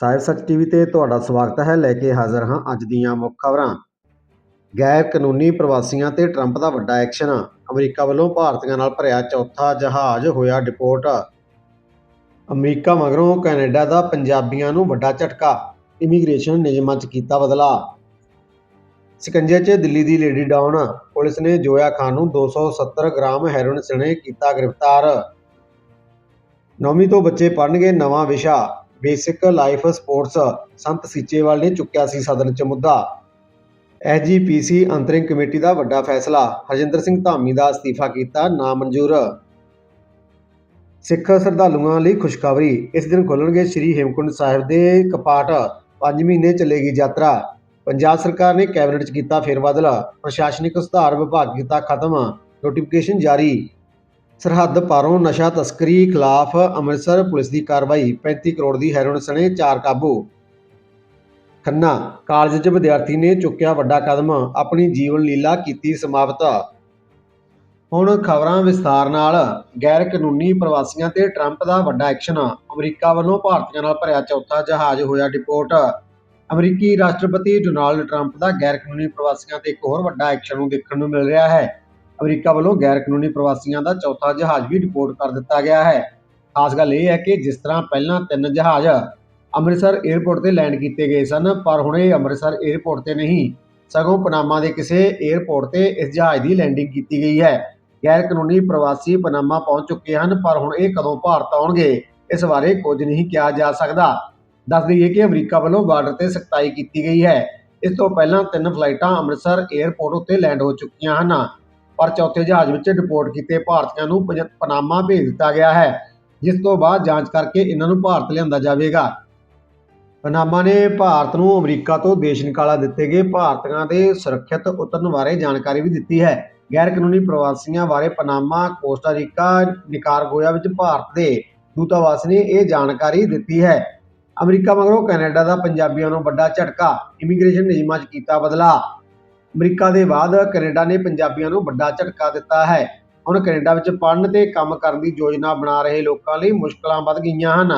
ਸਾਹਿਬ ਸੱਚ ਟੀਵੀ ਤੇ ਤੁਹਾਡਾ ਸਵਾਗਤ ਹੈ, ਲੈ ਕੇ ਹਾਜ਼ਰ ਹਾਂ ਅੱਜ ਦੀਆਂ ਮੁੱਖ ਖਬਰਾਂ। ਗੈਰ ਕਾਨੂੰਨੀ ਪ੍ਰਵਾਸੀਆਂ ਤੇ ਟਰੰਪ ਦਾ ਵੱਡਾ ਐਕਸ਼ਨ, ਅਮਰੀਕਾ ਵੱਲੋਂ ਭਾਰਤੀਆਂ ਨਾਲ ਭਰਿਆ ਚੌਥਾ ਜਹਾਜ਼ ਹੋਇਆ ਡਿਪੋਰਟ। ਅਮਰੀਕਾ ਮਗਰੋਂ ਕੈਨੇਡਾ ਦਾ ਪੰਜਾਬੀਆਂ ਨੂੰ ਵੱਡਾ ਝਟਕਾ, ਇਮੀਗ੍ਰੇਸ਼ਨ ਨਿਯਮਾਂ 'ਚ ਕੀਤਾ ਬਦਲਾਅ। ਸਿਕੰਜੇ 'ਚ ਦਿੱਲੀ ਦੀ ਲੇਡੀ ਡਾਊਨ, ਪੁਲਿਸ ਨੇ ਜੋਇਆ ਖਾਨ ਨੂੰ 270 ਗ੍ਰਾਮ ਹੈਰੋਇਨ ਸਣੇ ਕੀਤਾ ਗ੍ਰਿਫਤਾਰ। ਨੌਵੀਂ ਤੋਂ ਬੱਚੇ ਪੜ੍ਹਨਗੇ ਨਵਾਂ ਵਿਸ਼ਾ। Basic life sports Sant Seechewal ਨੇ ਚੁੱਕਿਆ ਸੀ ਸਦਨ 'ਚ ਮੁੱਦਾ। ਐਸਜੀਪੀਸੀ ਅੰਤਰਿੰਗ ਕਮੇਟੀ ਦਾ ਵੱਡਾ ਫੈਸਲਾ, ਹਰਜਿੰਦਰ ਸਿੰਘ ਧਾਮੀ ਦਾ ਅਸਤੀਫਾ ਕੀਤਾ ਨਾਮਨਜ਼ੂਰ। ਸਿੱਖ ਸ਼ਰਧਾਲੂਆਂ ਲਈ ਖੁਸ਼ਖਬਰੀ, ਇਸ ਦਿਨ ਖੁੱਲਣਗੇ ਸ੍ਰੀ ਹੇਮਕੁੰਟ ਸਾਹਿਬ ਦੇ ਕਪਾਟ 5 ਮਹੀਨੇ ਚੱਲੇਗੀ ਯਾਤਰਾ। ਪੰਜਾਬ ਸਰਕਾਰ ਨੇ ਕੈਬਨਿਟ 'ਚ ਕੀਤਾ ਫੇਰਬਦਲ ਪ੍ਰਸ਼ਾਸਨਿਕ ਸੁਧਾਰ ਵਿਭਾਗ ਕੀਤਾ ਖਤਮ ਨੋਟੀਫਿਕੇਸ਼ਨ ਜਾਰੀ। ਸਰਹੱਦ ਪਾਰੋਂ ਨਸ਼ਾ ਤਸਕਰੀ ਖਿਲਾਫ ਅੰਮ੍ਰਿਤਸਰ ਪੁਲਿਸ ਦੀ ਕਾਰਵਾਈ 35 ਕਰੋੜ ਦੀ ਹੈਰੋਇਨ ਸਣੇ ਚਾਰ ਕਾਬੂ। ਖੰਨਾ, ਕਾਲਜ 'ਚ ਵਿਦਿਆਰਥੀ ਨੇ ਚੁੱਕਿਆ ਵੱਡਾ ਕਦਮ, ਆਪਣੀ ਜੀਵਨ ਲੀਲਾ ਕੀਤੀ ਸਮਾਪਤ। ਹੁਣ ਖਬਰਾਂ ਵਿਸਥਾਰ ਨਾਲ, ਗੈਰ ਕਾਨੂੰਨੀ ਪ੍ਰਵਾਸੀਆਂ ਤੇ ਟਰੰਪ ਦਾ ਵੱਡਾ ਐਕਸ਼ਨ, ਅਮਰੀਕਾ ਵੱਲੋਂ ਭਾਰਤੀਆਂ ਨਾਲ ਭਰਿਆ ਚੌਥਾ ਜਹਾਜ਼ ਹੋਇਆ ਡਿਪੋਰਟ। ਅਮਰੀਕੀ ਰਾਸ਼ਟਰਪਤੀ ਡੋਨਾਲਡ ਟਰੰਪ ਦਾ ਗੈਰ ਕਾਨੂੰਨੀ ਪ੍ਰਵਾਸੀਆਂ ਤੇ ਇੱਕ ਹੋਰ ਵੱਡਾ ਐਕਸ਼ਨ ਨੂੰ ਦੇਖਣ ਨੂੰ ਮਿਲ ਰਿਹਾ ਹੈ। ਅਮਰੀਕਾ ਵੱਲੋਂ ਗੈਰ ਕਾਨੂੰਨੀ ਪ੍ਰਵਾਸੀਆਂ ਦਾ ਚੌਥਾ ਜਹਾਜ਼ ਵੀ ਰਿਪੋਰਟ ਕਰ ਦਿੱਤਾ ਗਿਆ ਹੈ। ਖਾਸ ਗੱਲ ਇਹ ਹੈ ਕਿ ਜਿਸ ਤਰ੍ਹਾਂ ਪਹਿਲਾਂ ਤਿੰਨ ਜਹਾਜ਼ ਅੰਮ੍ਰਿਤਸਰ 에ਅਰਪੋਰਟ ਤੇ ਲੈਂਡ ਕੀਤੇ ਗਏ ਸਨ, ਪਰ ਹੁਣ ਇਹ ਅੰਮ੍ਰਿਤਸਰ 에ਅਰਪੋਰਟ ਤੇ ਨਹੀਂ। ਸਗੋਂ ਪਨਾਮਾ ਦੇ ਕਿਸੇ 에ਅਰਪੋਰਟ ਤੇ ਇਸ ਜਹਾਜ਼ ਦੀ ਲੈਂਡਿੰਗ ਕੀਤੀ ਗਈ ਹੈ। ਗੈਰ ਕਾਨੂੰਨੀ ਪ੍ਰਵਾਸੀ ਪਨਾਮਾ ਪਹੁੰਚ ਚੁੱਕੇ ਹਨ, ਪਰ ਹੁਣ ਇਹ ਕਦੋਂ ਭਾਰਤ ਆਉਣਗੇ, ਇਸ ਬਾਰੇ ਕੁਝ ਨਹੀਂ ਕਿਹਾ ਜਾ ਸਕਦਾ। ਦੱਸ ਦਈਏ ਕਿ ਅਮਰੀਕਾ ਵੱਲੋਂ ਬਾਰਡਰ ਤੇ ਸਖਤਾਈ ਕੀਤੀ ਗਈ ਹੈ। ਇਸ ਤੋਂ ਪਹਿਲਾਂ ਤਿੰਨ ਫਲਾਈਟਾਂ ਅੰਮ੍ਰਿਤਸਰ 에ਅਰਪੋਰਟ ਉੱਤੇ ਲੈਂਡ ਹੋ ਚੁੱਕੀਆਂ ਹਨ। ਪਰ ਚੌਥੇ ਜਹਾਜ਼ ਵਿੱਚ ਡਿਪੋਰਟ ਕੀਤੇ ਭਾਰਤੀਆਂ ਨੂੰ ਪਜ- ਪਨਾਮਾ ਭੇਜ ਦਿੱਤਾ ਗਿਆ ਹੈ, ਜਿਸ ਤੋਂ ਬਾਅਦ ਜਾਂਚ ਕਰਕੇ ਇਹਨਾਂ ਨੂੰ ਭਾਰਤ ਲਿਆਂਦਾ ਜਾਵੇਗਾ। ਪਨਾਮਾ ਨੇ ਭਾਰਤ ਨੂੰ ਅਮਰੀਕਾ ਤੋਂ ਦੇਸ਼ ਨਿਕਾਲਾ ਦਿੱਤੇ ਗਏ ਭਾਰਤੀਆਂ ਦੇ ਸੁਰੱਖਿਅਤ ਉਤਰਨ ਬਾਰੇ ਜਾਣਕਾਰੀ ਵੀ ਦਿੱਤੀ ਹੈ। ਗੈਰ ਕਾਨੂੰਨੀ ਪ੍ਰਵਾਸੀਆਂ ਬਾਰੇ ਪਨਾਮਾ ਕੋਸਟਾ ਰੀਕਾ ਨਿਕਾਰਗੋਇਆ ਵਿੱਚ ਭਾਰਤ ਦੇ ਦੂਤਾਵਾਸ ਨੇ ਇਹ ਜਾਣਕਾਰੀ ਦਿੱਤੀ ਹੈ। ਅਮਰੀਕਾ ਮਗਰੋਂ ਕੈਨੇਡਾ ਦਾ ਪੰਜਾਬੀਆਂ ਨੂੰ ਵੱਡਾ ਝਟਕਾ, ਇਮੀਗ੍ਰੇਸ਼ਨ ਨਿਯਮਾਂ 'ਚ ਕੀਤਾ ਬਦਲਾਅ। ਅਮਰੀਕਾ ਦੇ ਬਾਅਦ ਕੈਨੇਡਾ ਨੇ ਪੰਜਾਬੀਆਂ ਨੂੰ ਵੱਡਾ ਝਟਕਾ ਦਿੱਤਾ ਹੈ। ਹੁਣ ਕੈਨੇਡਾ ਵਿੱਚ ਪੜ੍ਹਨ ਤੇ ਕੰਮ ਕਰਨ ਦੀ ਯੋਜਨਾ ਬਣਾ ਰਹੇ ਲੋਕਾਂ ਲਈ ਮੁਸ਼ਕਲਾਂ ਵੱਧ ਗਈਆਂ ਹਨ।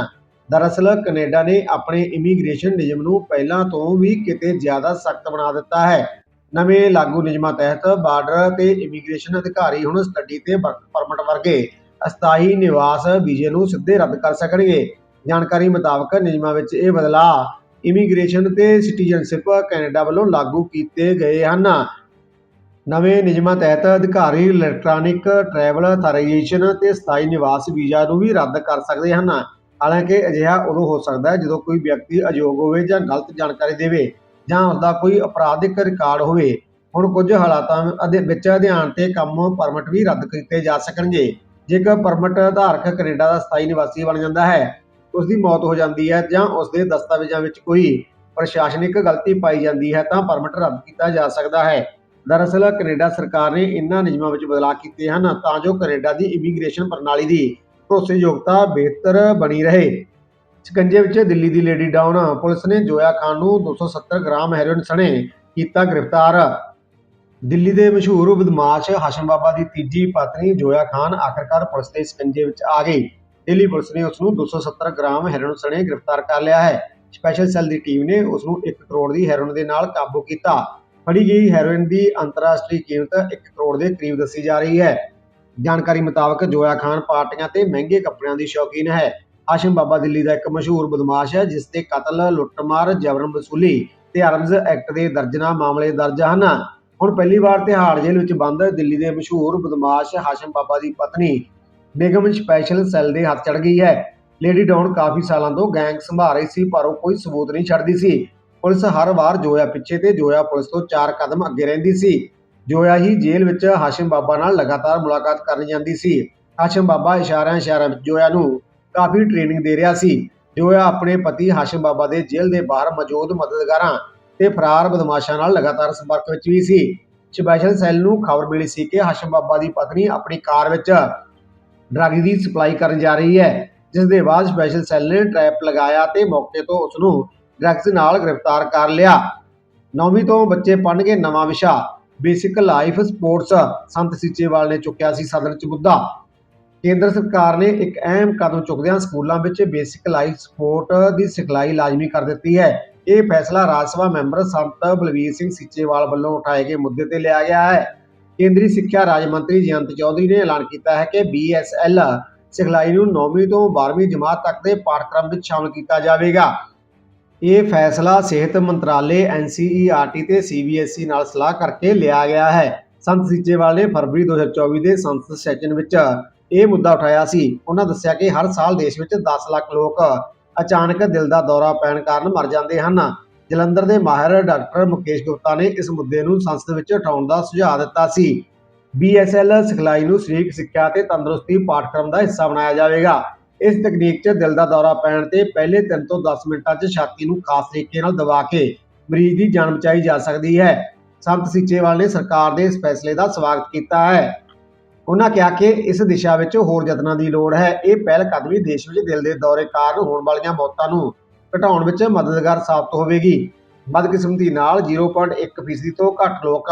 ਦਰਅਸਲ, ਕੈਨੇਡਾ ਨੇ ਆਪਣੇ ਇਮੀਗ੍ਰੇਸ਼ਨ ਨਿਯਮ ਨੂੰ ਪਹਿਲਾਂ ਤੋਂ ਵੀ ਕਿਤੇ ਜ਼ਿਆਦਾ ਸਖਤ ਬਣਾ ਦਿੱਤਾ ਹੈ। ਨਵੇਂ ਲਾਗੂ ਨਿਯਮਾਂ ਤਹਿਤ ਬਾਰਡਰ ਤੇ ਇਮੀਗ੍ਰੇਸ਼ਨ ਅਧਿਕਾਰੀ ਹੁਣ ਸਟੱਡੀ ਤੇ ਵਰਕ ਪਰਮਿਟ ਵਰਗੇ ਅਸਥਾਈ ਨਿਵਾਸ ਵੀਜ਼ੇ ਨੂੰ ਸਿੱਧੇ ਰੱਦ ਕਰ ਸਕਣਗੇ। ਜਾਣਕਾਰੀ ਮੁਤਾਬਕ, ਨਿਯਮਾਂ ਵਿੱਚ ਇਹ ਬਦਲਾਅ ਇਮੀਗ੍ਰੇਸ਼ਨ ਅਤੇ ਸਿਟੀਜ਼ਨਸ਼ਿਪ ਕੈਨੇਡਾ ਵੱਲੋਂ ਲਾਗੂ ਕੀਤੇ ਗਏ ਹਨ। ਨਵੇਂ ਨਿਯਮਾਂ ਤਹਿਤ ਅਧਿਕਾਰੀ ਇਲੈਕਟ੍ਰਾਨਿਕ ਟਰੈਵਲ ਅਥਾਰਾਈਜੇਸ਼ਨ ਅਤੇ ਸਥਾਈ ਨਿਵਾਸ ਵੀਜ਼ਾ ਨੂੰ ਵੀ ਰੱਦ ਕਰ ਸਕਦੇ ਹਨ। ਹਾਲਾਂਕਿ ਅਜਿਹਾ ਉਦੋਂ ਹੋ ਸਕਦਾ ਹੈ ਜਦੋਂ ਕੋਈ ਵਿਅਕਤੀ ਅਯੋਗ ਹੋਵੇ ਜਾਂ ਗਲਤ ਜਾਣਕਾਰੀ ਦੇਵੇ ਜਾਂ ਉਸਦਾ ਕੋਈ ਅਪਰਾਧਿਕ ਰਿਕਾਰਡ ਹੋਵੇ। ਹੁਣ ਕੁਝ ਹਾਲਾਤਾਂ ਅਧਿ- ਵਿੱਚ ਅਧਿਐਨ ਤੇ ਕੰਮ ਪਰਮਿਟ ਵੀ ਰੱਦ ਕੀਤੇ ਜਾ ਸਕਣਗੇ। ਜੇਕਰ ਪਰਮਿਟ ਧਾਰਕ ਕੈਨੇਡਾ ਦਾ ਸਥਾਈ ਨਿਵਾਸੀ ਬਣ ਜਾਂਦਾ ਹੈ ਉਸ ਦੀ ਮੌਤ ਹੋ ਜਾਂਦੀ ਹੈ ਜਾਂ ਉਸ ਦੇ ਦਸਤਾਵੇਜ਼ਾਂ ਵਿੱਚ ਕੋਈ ਪ੍ਰਸ਼ਾਸਨਿਕ ਗਲਤੀ ਪਾਈ ਜਾਂਦੀ ਹੈ ਤਾਂ ਪਰਮਿਟ ਰੱਦ ਕੀਤਾ ਜਾ ਸਕਦਾ ਹੈ। ਦਰਅਸਲ, ਕੈਨੇਡਾ ਸਰਕਾਰ ਨੇ ਇਨ੍ਹਾਂ ਨਿਯਮਾਂ ਵਿੱਚ ਬਦਲਾਅ ਕੀਤੇ ਹਨ ਤਾਂ ਜੋ ਕੈਨੇਡਾ ਦੀ ਇਮੀਗ੍ਰੇਸ਼ਨ ਪ੍ਰਣਾਲੀ ਦੀ ਭਰੋਸੇਯੋਗਤਾ ਬਿਹਤਰ ਬਣੀ ਰਹੇ। ਸ਼ਿਕੰਜੇ ਵਿੱਚ ਦਿੱਲੀ ਦੀ ਲੇਡੀ ਡਾਊਨ ਪੁਲਿਸ ਨੇ ਜੋਇਆ ਖਾਨ ਨੂੰ 270 ਗ੍ਰਾਮ ਹੈਰੋਇਨ ਸਣੇ ਕੀਤਾ ਗ੍ਰਿਫਤਾਰ। ਦਿੱਲੀ ਦੇ ਮਸ਼ਹੂਰ ਬਦਮਾਸ਼ ਹਾਸ਼ਮ ਬਾਬਾ ਦੀ ਤੀਜੀ ਪਤਨੀ ਜੋਇਆ ਖਾਨ ਆਖਰਕਾਰ ਪੁਲਿਸ ਦੇ ਸ਼ਿਕੰਜੇ ਵਿੱਚ ਆ ਗਈ। ਦਿੱਲੀ ਪੁਲਿਸ ਨੇ ਉਸ ਨੂੰ 270 ਗ੍ਰਾਮ ਹੈਰੋਇਨ ਸਣੇ ਗ੍ਰਿਫਤਾਰ ਕਰ ਲਿਆ ਹੈ। ਸਪੈਸ਼ਲ ਸੈੱਲ ਦੀ ਟੀਮ ਨੇ ਉਸ ਨੂੰ 1 ਕਰੋੜ ਦੀ ਹੈਰੋਇਨ ਦੇ ਨਾਲ ਕਾਬੂ ਕੀਤਾ। ਫੜੀ ਗਈ ਹੈਰੋਇਨ ਦੀ ਅੰਤਰਰਾਸ਼ਟਰੀ ਕੀਮਤ 1 ਕਰੋੜ ਦੇ ਕਰੀਬ ਦੱਸੀ ਜਾ ਰਹੀ ਹੈ। ਜਾਣਕਾਰੀ ਮੁਤਾਬਕ ਜੋਇਆ ਖਾਨ ਪਾਰਟੀਆਂ ਤੇ ਮਹਿੰਗੇ ਕੱਪੜਿਆਂ ਦੀ ਸ਼ੌਕੀਨ ਹੈ। ਹਾਸ਼ਮ ਬਾਬਾ ਦਿੱਲੀ ਦਾ ਇੱਕ ਮਸ਼ਹੂਰ ਬਦਮਾਸ਼ ਹੈ, ਜਿਸ ਤੇ ਕਤਲ, ਲੁੱਟਮਾਰ ਜਬਰਨ ਵਸੂਲੀ ਤੇ ਆਰਮਜ਼ ਐਕਟ ਦੇ ਦਰਜਨਾ ਮਾਮਲੇ ਦਰਜ ਹਨ। ਹੁਣ ਪਹਿਲੀ ਵਾਰ ਤਿਹਾੜ ਜੇਲ੍ਹ ਵਿੱਚ ਬੰਦ, ਦਿੱਲੀ ਦੇ ਮਸ਼ਹੂਰ ਬਦਮਾਸ਼ ਹਾਸ਼ਮ ਬਾਬਾ ਦੀ ਪਤਨੀ ਨਿਗਮ ਸਪੈਸ਼ਲ ਸੈੱਲ ਦੇ ਹੱਥ ਚੜ ਗਈ ਹੈ। ਲੇਡੀ ਡਾਊਨ ਕਾਫੀ ਸਾਲਾਂ ਤੋਂ ਗੈਂਗ ਸੰਭਾਲ ਰਹੀ ਸੀ, ਪਰ ਉਹ ਕੋਈ ਸਬੂਤ ਨਹੀਂ ਛੱਡਦੀ ਸੀ। ਪੁਲਿਸ ਹਰ ਵਾਰ ਜੋਇਆ ਪਿੱਛੇ ਤੇ ਜੋਇਆ ਪੁਲਿਸ ਤੋਂ ਚਾਰ ਕਦਮ ਅੱਗੇ ਰਹਿੰਦੀ ਸੀ। ਜੋਇਆ ਹੀ ਜੇਲ੍ਹ ਵਿੱਚ ਹਾਸ਼ਮ ਬਾਬਾ ਨਾਲ ਲਗਾਤਾਰ ਮੁਲਾਕਾਤ ਕਰਨ ਜਾਂਦੀ ਸੀ। ਹਾਸ਼ਮ ਬਾਬਾ ਇਸ਼ਾਰਿਆਂ ਇਸ਼ਾਰਿਆਂ ਵਿੱਚ ਜੋਇਆ ਨੂੰ ਕਾਫੀ ਟ੍ਰੇਨਿੰਗ ਦੇ ਰਿਹਾ ਸੀ। ਜੋਇਆ ਆਪਣੇ ਪਤੀ ਹਾਸ਼ਮ ਬਾਬਾ ਦੇ ਜੇਲ੍ਹ ਦੇ ਬਾਹਰ ਮੌਜੂਦ ਮਦਦਗਾਰਾਂ ਤੇ ਫਰਾਰ ਬਦਮਾਸ਼ਾਂ ਨਾਲ ਲਗਾਤਾਰ ਸੰਪਰਕ ਵਿੱਚ ਵੀ ਸੀ। ਸਪੈਸ਼ਲ ਸੈੱਲ ਨੂੰ ਖਬਰ ਮਿਲੀ ਸੀ ਕਿ ਹਾਸ਼ਮ ਬਾਬਾ ਦੀ ਪਤਨੀ ਆਪਣੀ ਕਾਰ ਵਿੱਚ ਡਰੱਗ ਦੀ ਸਪਲਾਈ ਕਰਨ ਜਾ ਰਹੀ ਹੈ ਜਿਸ ਦੇ ਬਾਅਦ ਸਪੈਸ਼ਲ ਸੈੱਲ ਨੇ ਟ੍ਰੈਪ ਲਗਾਇਆ ਤੇ ਮੌਕੇ ਤੋਂ ਉਸ ਨੂੰ ਡਰੱਗਸ ਨਾਲ ਗ੍ਰਿਫਤਾਰ ਕਰ ਲਿਆ। ਨੌਵੀਂ ਤੋਂ ਬੱਚੇ ਪੜ੍ਹਨਗੇ ਨਵਾਂ ਵਿਸ਼ਾ basic life sports Sant Seechewal ਨੇ ਚੁੱਕਿਆ ਸੀ ਸਦਨ ਚ ਮੁੱਦਾ। ਕੇਂਦਰ ਸਰਕਾਰ ਨੇ ਇੱਕ ਅਹਿਮ ਕਦਮ ਚੁੱਕਦਿਆਂ ਸਕੂਲਾਂ ਵਿੱਚ ਬੇਸਿਕ ਲਾਈਫ ਸਪੋਰਟ ਦੀ ਸਿਖਲਾਈ ਲਾਜ਼ਮੀ ਕਰ ਦਿੱਤੀ ਹੈ। ਇਹ ਫੈਸਲਾ ਰਾਜ ਸਭਾ ਮੈਂਬਰ ਸੰਤ ਬਲਵੀਰ ਸਿੰਘ ਸੀਚੇਵਾਲ ਵੱਲੋਂ ਉਠਾਏ ਗਏ ਮੁੱਦੇ ਤੇ ਲਿਆ ਗਿਆ ਹੈ। ਕੇਂਦਰੀ ਸਿੱਖਿਆ ਰਾਜ ਮੰਤਰੀ ਜਯੰਤ ਚੌਧਰੀ ਨੇ ਐਲਾਨ ਕੀਤਾ ਹੈ ਕਿ BSL ਸਿਖਲਾਈ ਨੂੰ 9ਵੀਂ ਤੋਂ 12ਵੀਂ ਜਮਾਤ ਤੱਕ ਦੇ ਪਾਠਕ੍ਰਮ ਵਿੱਚ ਸ਼ਾਮਲ ਕੀਤਾ ਜਾਵੇਗਾ। ਇਹ ਫੈਸਲਾ ਸਿਹਤ ਮੰਤਰਾਲੇ NCERT ਤੇ CBSE ਨਾਲ ਸਲਾਹ ਕਰਕੇ ਲਿਆ ਗਿਆ ਹੈ। ਸੰਤ ਸੀਚੇਵਾਲ ਨੇ ਫਰਵਰੀ 2024 ਦੇ ਸੰਸਦ ਸੈਸ਼ਨ ਵਿੱਚ ਇਹ ਮੁੱਦਾ ਉਠਾਇਆ ਸੀ। ਉਹਨਾਂ ਦੱਸਿਆ ਕਿ ਹਰ ਸਾਲ ਦੇਸ਼ ਵਿੱਚ 10 ਲੱਖ ਲੋਕ ਅਚਾਨਕ ਦਿਲ ਦਾ ਦੌਰਾ ਪੈਣ ਕਾਰਨ ਮਰ ਜਾਂਦੇ ਹਨ। ਜਲੰਧਰ ਦੇ ਮਾਹਿਰ ਡਾਕਟਰ ਮੁਕੇਸ਼ ਗੁਪਤਾ ਨੇ ਇਸ ਮੁੱਦੇ ਨੂੰ ਸੰਸਦ ਵਿੱਚ ਉਠਾਉਣ ਦਾ ਸੁਝਾਅ ਦਿੱਤਾ ਸੀ। BSL ਸਿਖਲਾਈ ਨੂੰ ਸਰੀਰਕ ਸਿੱਖਿਆ ਤੇ ਤੰਦਰੁਸਤੀ ਪਾਠਕ੍ਰਮ ਦਾ ਹਿੱਸਾ ਬਣਾਇਆ ਜਾਵੇਗਾ। ਇਸ ਤਕਨੀਕ 'ਚ ਦਿਲ ਦਾ ਦੌਰਾ ਪੈਣ ਤੇ ਪਹਿਲੇ 3 ਤੋਂ 10 ਮਿੰਟਾਂ 'ਚ ਛਾਤੀ ਨੂੰ ਖਾਸ ਤਰੀਕੇ ਨਾਲ ਦਬਾ ਕੇ ਮਰੀਜ਼ ਦੀ ਜਾਨ ਬਚਾਈ ਜਾ ਸਕਦੀ ਹੈ। ਸੰਤ ਸੀਚੇਵਾਲ ਨੇ ਸਰਕਾਰ ਦੇ ਇਸ ਫੈਸਲੇ ਦਾ ਸਵਾਗਤ ਕੀਤਾ ਹੈ। ਉਹਨਾਂ ਕਿਹਾ ਕਿ ਇਸ ਦਿਸ਼ਾ ਵਿੱਚ ਹੋਰ ਯਤਨਾਂ ਦੀ ਲੋੜ ਹੈ। ਇਹ ਪਹਿਲ ਕਦਮੀ ਦੇਸ਼ ਵਿੱਚ ਦਿਲ ਦੇ ਦੌਰੇ ਕਾਰਨ ਹੋਣ ਵਾਲੀਆਂ ਮੌਤਾਂ ਨੂੰ ਘਟਾਉਣ ਵਿੱਚ ਮਦਦਗਾਰ ਸਾਬਤ ਹੋਵੇਗੀ। ਬਦਕਿਸਮਤੀ ਨਾਲ 0.1% ਤੋਂ ਘੱਟ ਲੋਕ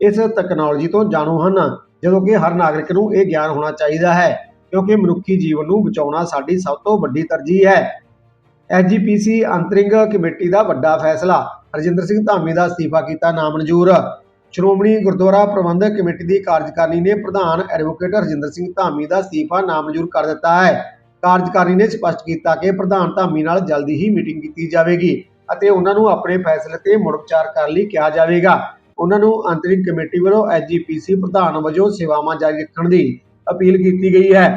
ਇਸ ਤਕਨਾਲੋਜੀ ਤੋਂ ਜਾਣੂ ਹਨ, ਜਦੋਂ ਕਿ ਹਰ ਨਾਗਰਿਕ ਨੂੰ ਇਹ ਗਿਆਨ ਹੋਣਾ ਚਾਹੀਦਾ ਹੈ, ਕਿਉਂਕਿ ਮਨੁੱਖੀ ਜੀਵਨ ਨੂੰ ਬਚਾਉਣਾ ਸਾਡੀ ਸਭ ਤੋਂ ਵੱਡੀ ਤਰਜੀਹ ਹੈ। ਐਸਜੀਪੀਸੀ ਅੰਤਰਿੰਗ ਕਮੇਟੀ ਦਾ ਵੱਡਾ ਫੈਸਲਾ, ਹਰਜਿੰਦਰ ਸਿੰਘ ਧਾਮੀ ਦਾ ਅਸਤੀਫਾ ਕੀਤਾ ਨਾਮਨਜ਼ੂਰ। ਸ਼੍ਰੋਮਣੀ ਗੁਰਦੁਆਰਾ ਪ੍ਰਬੰਧਕ ਕਮੇਟੀ ਦੀ ਕਾਰਜਕਾਰਨੀ ਨੇ ਪ੍ਰਧਾਨ ਐਡਵੋਕੇਟ ਹਰਜਿੰਦਰ ਸਿੰਘ ਧਾਮੀ ਦਾ ਅਸਤੀਫਾ ਨਾਮਨਜ਼ੂਰ ਕਰ ਦਿੱਤਾ ਹੈ। ਕਾਰਜਕਾਰੀ ਨੇ ਸਪਸ਼ਟ ਕੀਤਾ ਕਿ ਪ੍ਰਧਾਨ ਧਾਮੀ ਨਾਲ ਜਲਦੀ ਹੀ ਮੀਟਿੰਗ ਕੀਤੀ ਜਾਵੇਗੀ ਅਤੇ ਉਹਨਾਂ ਨੂੰ ਆਪਣੇ ਫੈਸਲੇ ਤੇ ਮੁੜ ਵਿਚਾਰ ਕਰਨ ਲਈ ਕਿਹਾ ਜਾਵੇਗਾ। ਉਹਨਾਂ ਨੂੰ ਅੰਤਰਿਮ ਕਮੇਟੀ ਵੱਲੋਂ ਐਸਜੀਪੀਸੀ ਪ੍ਰਧਾਨ ਵਜੋਂ ਸੇਵਾਵਾਂ ਜਾਰੀ ਰੱਖਣ ਦੀ ਅਪੀਲ ਕੀਤੀ ਗਈ ਹੈ।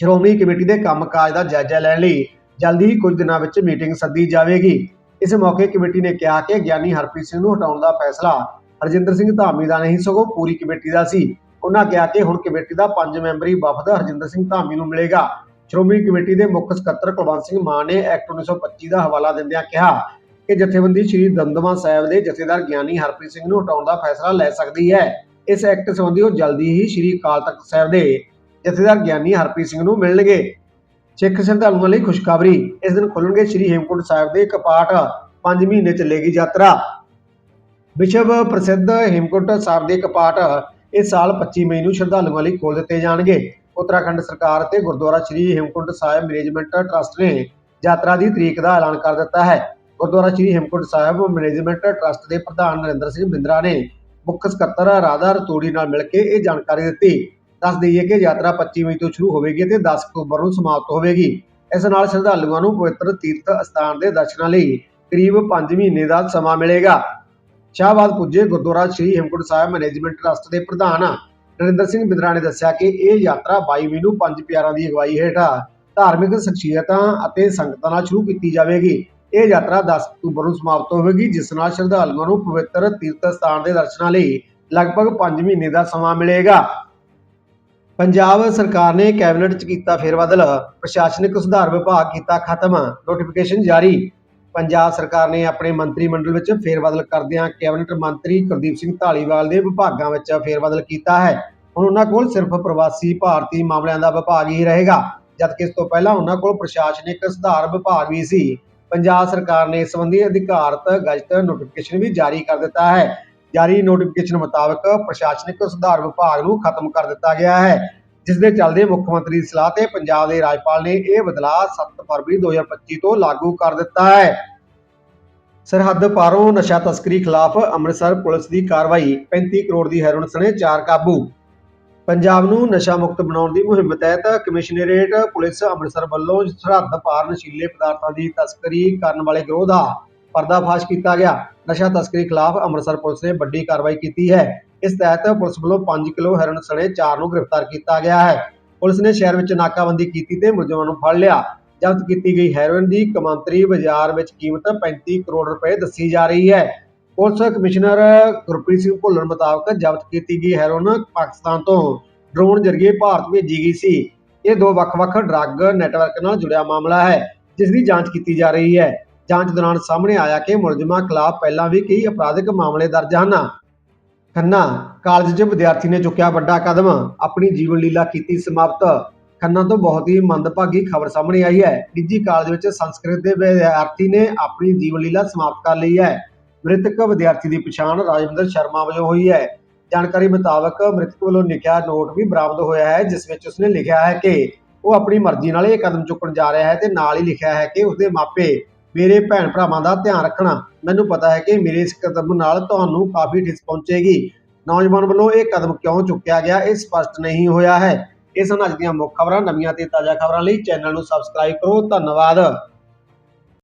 ਸ਼੍ਰੋਮਣੀ ਕਮੇਟੀ ਦੇ ਕੰਮਕਾਜ ਦਾ ਜਾਇਜ਼ਾ ਲੈਣ ਲਈ ਜਲਦੀ ਹੀ ਕੁਝ ਦਿਨਾਂ ਵਿੱਚ ਮੀਟਿੰਗ ਸੱਦੀ ਜਾਵੇਗੀ। ਇਸ ਮੌਕੇ ਕਮੇਟੀ ਨੇ ਕਿਹਾ ਕਿ ਗਿਆਨੀ ਹਰਪ੍ਰੀਤ ਸਿੰਘ ਨੂੰ ਹਟਾਉਣ ਦਾ ਫੈਸਲਾ ਹਰਜਿੰਦਰ ਸਿੰਘ ਧਾਮੀ ਦਾ ਨਹੀਂ, ਸਗੋਂ ਪੂਰੀ ਕਮੇਟੀ ਦਾ ਸੀ। ਉਹਨਾਂ ਕਿਹਾ ਕਿ ਹੁਣ ਕਮੇਟੀ ਦਾ ਪੰਜ ਮੈਂਬਰੀ ਵਫਦ ਹਰਜਿੰਦਰ ਸਿੰਘ ਧਾਮੀ ਨੂੰ ਮਿਲੇਗਾ। ਸ਼੍ਰੋਮਣੀ ਕਮੇਟੀ ਦੇ ਮੁੱਖ ਸਕੱਤਰ ਕੁਲਵੰਤ ਸਿੰਘ ਮਾਨ ਨੇ ਐਕਟ 1925 ਦਾ ਹਵਾਲਾ ਦਿੰਦਿਆਂ ਕਿਹਾ ਕਿ ਜਥੇਬੰਦੀ ਸ੍ਰੀ ਦਮਦਮਾ ਸਾਹਿਬ ਦੇ ਜਥੇਦਾਰ ਗਿਆਨੀ ਹਰਪ੍ਰੀਤ ਸਿੰਘ ਨੂੰ ਹਟਾਉਣ ਦਾ ਫੈਸਲਾ ਲੈ ਸਕਦੀ ਹੈ। ਇਸ ਐਕਟ ਸੰਬੰਧੀ ਉਹ ਜਲਦੀ ਹੀ ਸ੍ਰੀ ਅਕਾਲ ਤਖਤ ਸਾਹਿਬ ਦੇ ਜਥੇਦਾਰ ਗਿਆਨੀ ਹਰਪ੍ਰੀਤ ਸਿੰਘ ਨੂੰ ਮਿਲਣਗੇ। ਸਿੱਖ ਸ਼ਰਧਾਲੂਆਂ ਲਈ ਖੁਸ਼ਖਬਰੀ। ਇਸ ਦਿਨ ਖੁੱਲਣਗੇ ਸ੍ਰੀ ਹੇਮਕੁੰਟ ਸਾਹਿਬ ਦੇ ਕਪਾਟ। 5 ਮਹੀਨੇ ਚੱਲੇਗੀ ਯਾਤਰਾ। ਵਿਸ਼ਵ ਪ੍ਰਸਿੱਧ ਹੇਮਕੁੰਟ ਸਾਹਿਬ ਦੇ ਕਪਾਟ ਇਸ ਸਾਲ 25 ਮਈ ਨੂੰ ਸ਼ਰਧਾਲੂਆਂ ਲਈ ਖੋਲ ਦਿੱਤੇ ਜਾਣਗੇ। ਉੱਤਰਾਖੰਡ ਸਰਕਾਰ ਅਤੇ ਗੁਰਦੁਆਰਾ ਸ੍ਰੀ ਹੇਮਕੁੰਟ ਸਾਹਿਬ ਮੈਨੇਜਮੈਂਟ ਟਰਸਟ ਨੇ ਯਾਤਰਾ ਦੀ ਤਰੀਕ ਦਾ ਐਲਾਨ ਕਰ ਦਿੱਤਾ ਹੈ। ਗੁਰਦੁਆਰਾ ਸ੍ਰੀ ਹੇਮਕੁੰਟ ਸਾਹਿਬ ਮੈਨੇਜਮੈਂਟ ਟਰਸਟ ਦੇ ਪ੍ਰਧਾਨ ਨਰਿੰਦਰ ਸਿੰਘ ਬਿੰਦਰਾ ਨੇ ਮੁੱਖ ਸਕੱਤਰ ਰਾਧਾ ਰਤੂੜੀ ਨਾਲ ਮਿਲ ਕੇ ਇਹ ਜਾਣਕਾਰੀ ਦਿੱਤੀ। ਦੱਸ ਦਈਏ ਕਿ ਯਾਤਰਾ 25 ਮਈ ਤੋਂ ਸ਼ੁਰੂ ਹੋਵੇਗੀ ਤੇ 10 ਅਕਤੂਬਰ ਨੂੰ ਸਮਾਪਤ ਹੋਵੇਗੀ। ਇਸ ਨਾਲ ਸ਼ਰਧਾਲੂਆਂ ਨੂੰ ਪਵਿੱਤਰ ਤੀਰਥ ਅਸਥਾਨ ਦੇ ਦਰਸ਼ਨਾਂ ਲਈ ਕਰੀਬ 5 ਮਹੀਨੇ ਦਾ ਸਮਾਂ ਮਿਲੇਗਾ। ਸ਼ਾਹਬਾਦ ਪੁੱਜੇ ਗੁਰਦੁਆਰਾ ਸ੍ਰੀ ਹੇਮਕੁੰਟ ਸਾਹਿਬ ਮੈਨੇਜਮੈਂਟ ਟਰਸਟ ਦੇ ਪ੍ਰਧਾਨ ਨਰਿੰਦਰ ਸਿੰਘ ਬਿੰਦਰਾ ਨੇ ਦੱਸਿਆ ਕਿ ਇਹ ਯਾਤਰਾ 22 ਮਈ ਨੂੰ ਪੰਜ ਪਿਆਰਾਂ ਦੀ ਅਗਵਾਈ ਹੇਠ ਧਾਰਮਿਕ ਸ਼ਖਸੀਅਤਾਂ ਅਤੇ ਸੰਗਤਾਂ ਨਾਲ ਸ਼ੁਰੂ ਕੀਤੀ ਜਾਵੇਗੀ। ਇਹ ਯਾਤਰਾ 10 ਅਕਤੂਬਰ ਨੂੰ ਸਮਾਪਤ ਹੋਵੇਗੀ, ਜਿਸ ਨਾਲ ਸ਼ਰਧਾਲੂਆਂ ਨੂੰ ਪਵਿੱਤਰ ਤੀਰਥ ਸਥਾਨ ਦੇ ਦਰਸ਼ਨਾਂ ਲਈ ਲਗਭਗ 5 ਮਹੀਨੇ ਦਾ ਸਮਾਂ ਮਿਲੇਗਾ। ਪੰਜਾਬ ਸਰਕਾਰ ਨੇ ਕੈਬਨਿਟ 'ਚ ਕੀਤਾ ਫੇਰਬਦਲ ਪ੍ਰਸ਼ਾਸਨਿਕ ਸੁਧਾਰ ਵਿਭਾਗ ਕੀਤਾ ਖਤਮ। ਨੋਟੀਫਿਕੇਸ਼ਨ ਜਾਰੀ। ਪੰਜਾਬ ਸਰਕਾਰ ਨੇ ਆਪਣੇ ਮੰਤਰੀ ਮੰਡਲ ਵਿੱਚ ਫੇਰਬਦਲ ਕਰਦਿਆਂ ਕੈਬਨਿਟ ਮੰਤਰੀ ਕੁਲਦੀਪ ਸਿੰਘ ਢਾਲੀਵਾਲ ਦੇ ਵਿਭਾਗਾਂ ਵਿੱਚ ਫੇਰਬਦਲ ਕੀਤਾ ਹੈ। ਹੁਣ ਉਹਨਾਂ ਕੋਲ ਸਿਰਫ ਪ੍ਰਵਾਸੀ ਭਾਰਤੀ ਮਾਮਲਿਆਂ ਦਾ ਵਿਭਾਗ ਹੀ ਰਹੇਗਾ ਜਦਕਿ ਇਸ ਤੋਂ ਪਹਿਲਾਂ ਉਹਨਾਂ ਕੋਲ ਪ੍ਰਸ਼ਾਸਨਿਕ ਸੁਧਾਰ ਵਿਭਾਗ ਵੀ ਸੀ। ਪੰਜਾਬ ਸਰਕਾਰ ਨੇ ਇਸ ਸੰਬੰਧੀ ਅਧਿਕਾਰਤ ਗਜ਼ਟ ਨੋਟੀਫਿਕੇਸ਼ਨ ਵੀ ਜਾਰੀ ਕਰ ਦਿੱਤਾ ਹੈ। ਜਾਰੀ ਨੋਟੀਫਿਕੇਸ਼ਨ ਮੁਤਾਬਕ ਪ੍ਰਸ਼ਾਸਨਿਕ ਸੁਧਾਰ ਵਿਭਾਗ ਨੂੰ ਖਤਮ ਕਰ ਦਿੱਤਾ ਗਿਆ ਹੈ ਜਿਸ ਦੇ ਚੱਲਦੇ ਮੁੱਖ ਮੰਤਰੀ ਦੀ ਸਲਾਹ ਤੇ ਪੰਜਾਬ ਦੇ ਰਾਜਪਾਲ ਨੇ ਇਹ ਬਦਲਾਅ 7 ਫਰਵਰੀ 2025 ਤੋਂ ਲਾਗੂ ਕਰ ਦਿੱਤਾ ਹੈ। ਸਰਹੱਦ ਪਾਰੋਂ ਨਸ਼ਾ ਤਸਕਰੀ ਖਿਲਾਫ ਅੰਮ੍ਰਿਤਸਰ ਪੁਲਿਸ ਦੀ ਕਾਰਵਾਈ 35 ਕਰੋੜ ਦੀ ਹੈਰੋਇਨ ਸਣੇ ਚਾਰ ਕਾਬੂ। ਪੰਜਾਬ ਨੂੰ ਨਸ਼ਾ ਮੁਕਤ ਬਣਾਉਣ ਦੀ ਮੁਹਿੰਮ ਤਹਿਤ ਕਮਿਸ਼ਨਰੇਟ ਪੁਲਿਸ ਅੰਮ੍ਰਿਤਸਰ ਵੱਲੋਂ ਸਰਹੱਦ ਪਾਰ ਨਸ਼ੀਲੇ ਪਦਾਰਥਾਂ ਦੀ ਤਸਕਰੀ ਕਰਨ ਵਾਲੇ ਗਰੋਹ ਦਾ ਪਰਦਾਫਾਸ਼ ਕੀਤਾ ਗਿਆ। ਨਸ਼ਾ ਤਸਕਰੀ ਖਿਲਾਫ ਅੰਮ੍ਰਿਤਸਰ ਪੁਲਿਸ ਨੇ ਵੱਡੀ ਕਾਰਵਾਈ ਕੀਤੀ ਹੈ। ਇਸ ਤਹਿਤ ਪੁਲਿਸ ਵੱਲੋਂ 5 ਕਿਲੋ ਹੈਰੋਇਨ ਸਣੇ 4 ਨੂੰ ਗ੍ਰਿਫਤਾਰ ਕੀਤਾ ਗਿਆ ਹੈ। ਪੁਲਿਸ ਨੇ ਸ਼ਹਿਰ ਵਿੱਚ ਨਾਕਾਬੰਦੀ ਕੀਤੀ ਤੇ ਮੁਲਜ਼ਮਾਂ ਨੂੰ ਫੜ ਲਿਆ। ਜ਼ਬਤ ਕੀਤੀ ਗਈ ਹੈਰੋਇਨ ਦੀ ਕਮਾਂਤਰੀ ਬਾਜ਼ਾਰ ਵਿੱਚ ਕੀਮਤ 35 ਕਰੋੜ ਰੁਪਏ ਦੱਸੀ ਜਾ ਰਹੀ ਹੈ। ਪੁਲਿਸ ਕਮਿਸ਼ਨਰ ਗੁਰਪ੍ਰੀਤ ਸਿੰਘ ਭੁੱਲਰ ਮੁਤਾਬਕ ਜ਼ਬਤ ਕੀਤੀ ਗਈ ਹੈਰੋਇਨ ਪਾਕਿਸਤਾਨ ਤੋਂ ਡਰੋਨ ਜ਼ਰੀਏ ਭਾਰਤ ਭੇਜੀ ਗਈ ਸੀ। ਇਹ ਦੋ ਵੱਖ-ਵੱਖ ਡਰੱਗ ਨੈਟਵਰਕ ਨਾਲ ਜੁੜਿਆ ਮਾਮਲਾ ਹੈ, ਜਿਸ ਦੀ ਜਾਂਚ ਕੀਤੀ ਜਾ ਰਹੀ ਹੈ। ਜਾਂਚ ਦੌਰਾਨ ਸਾਹਮਣੇ ਆਇਆ ਕਿ ਮੁਲਜ਼ਮਾਂ ਖਿਲਾਫ ਪਹਿਲਾਂ ਵੀ ਕਈ ਅਪਰਾਧਿਕ ਮਾਮਲੇ ਦਰਜ ਹਨ। ਖੰਨਾ ਕਾਲਜ 'ਚ ਵਿਦਿਆਰਥੀ ਨੇ ਚੁੱਕਿਆ ਵੱਡਾ ਕਦਮ, ਆਪਣੀ ਜੀਵਨ ਲੀਲਾ ਕੀਤੀ ਸਮਾਪਤ। ਖੰਨਾ ਤੋਂ ਬਹੁਤ ਹੀ ਮੰਦਭਾਗੀ ਖਬਰ ਸਾਹਮਣੇ ਆਈ ਹੈ। ਨਿੱਜੀ ਕਾਲਜ ਵਿੱਚ ਸੰਸਕ੍ਰਿਤ ਦੇ ਵਿਦਿਆਰਥੀ ਨੇ ਆਪਣੀ ਜੀਵਨ ਲੀਲਾ ਸਮਾਪਤ ਕਰ ਲਈ ਹੈ। ਮ੍ਰਿਤਕ ਵਿਦਿਆਰਥੀ ਦੀ ਪਛਾਣ ਰਾਜਵਿੰਦਰ ਸ਼ਰਮਾ ਵਜੋਂ ਹੋਈ ਹੈ। ਜਾਣਕਾਰੀ ਮੁਤਾਬਕ ਮ੍ਰਿਤਕ ਵੱਲੋਂ ਲਿਖਿਆ ਨੋਟ ਵੀ ਬਰਾਮਦ ਹੋਇਆ ਹੈ, ਜਿਸ ਵਿੱਚ ਉਸਨੇ ਲਿਖਿਆ ਹੈ ਕਿ ਉਹ ਆਪਣੀ ਮਰਜ਼ੀ ਨਾਲ ਇਹ ਕਦਮ ਚੁੱਕਣ ਜਾ ਰਿਹਾ ਹੈ ਤੇ ਨਾਲ ਹੀ ਲਿਖਿਆ ਹੈ ਕਿ ਉਸਦੇ ਮਾਪੇ ਮੇਰੇ ਭੈਣ ਭਰਾਵਾਂ ਦਾ ਧਿਆਨ ਰੱਖਣਾ। ਮੈਨੂੰ ਪਤਾ ਹੈ ਕਿ ਮੇਰੇ ਇਸ ਕਦਮ ਨਾਲ ਤੁਹਾਨੂੰ ਕਾਫੀ ਠਿਸ ਪਹੁੰਚੇਗੀ। ਨੌਜਵਾਨ ਵੱਲੋਂ ਇਹ ਕਦਮ ਕਿਉਂ ਚੁੱਕਿਆ ਗਿਆ, ਇਹ ਸਪਸ਼ਟ ਨਹੀਂ ਹੋਇਆ ਹੈ। ਇਹ ਸਨ ਅੱਜ ਦੀਆਂ ਮੁੱਖ ਖਬਰਾਂ ਨਵੀਆਂ ਤੇ ਤਾਜ਼ਾ ਖਬਰਾਂ ਲਈ ਚੈਨਲ ਨੂੰ ਸਬਸਕ੍ਰਾਈਬ ਕਰੋ। ਧੰਨਵਾਦ।